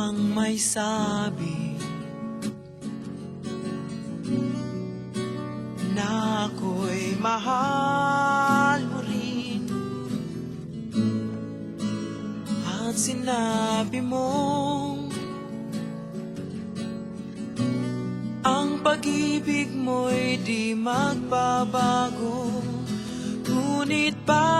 bang may sabi. Na ako'y mahal mo rin. At sinabi mong Ang pag-ibig mo'y di magbabago. Ngunit Sa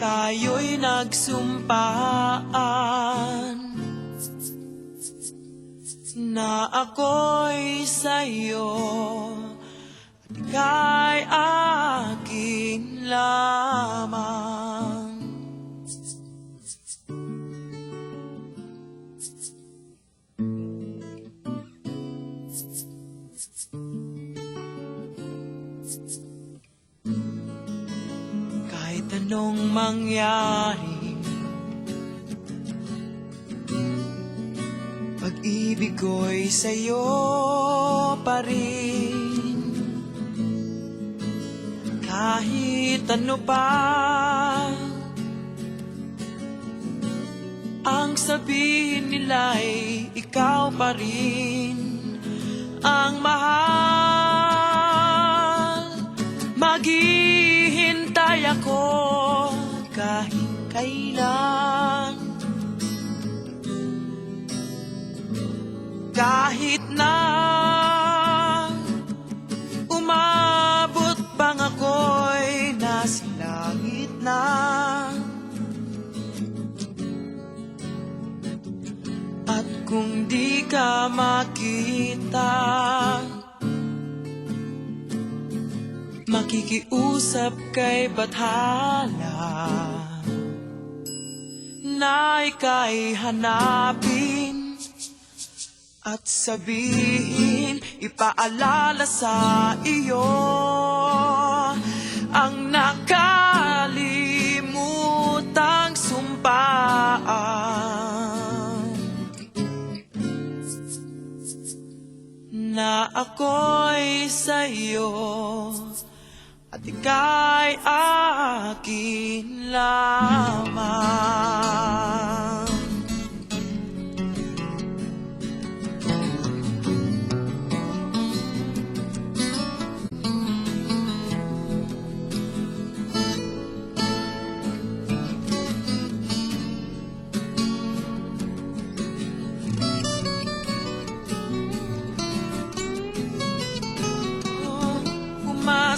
Tayo'y nagsumpaan Na ako'y sa'yo At ika'y akin lamang Kahit anong mangyari? Pag-ibig ko'y sa'yo pa rin. Kahit ano pa Ang sabihin nila'y ikaw pa rin. Ang mahal kailan. Kahit na umabot bang ako'y nasa langit na At kung di ka makita Makikiusap kay Bathala Na ika'y hanapin At sabihin Ipaalala sa iyo Ang nakalimutang sumpaan Na ako'y sa'yo at ika'y akin lamang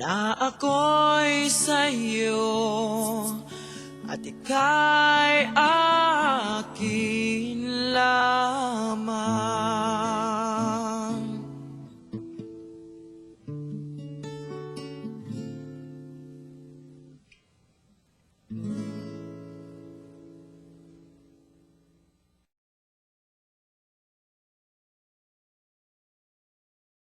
Na ako'y sa'yo At ika'y akin lamang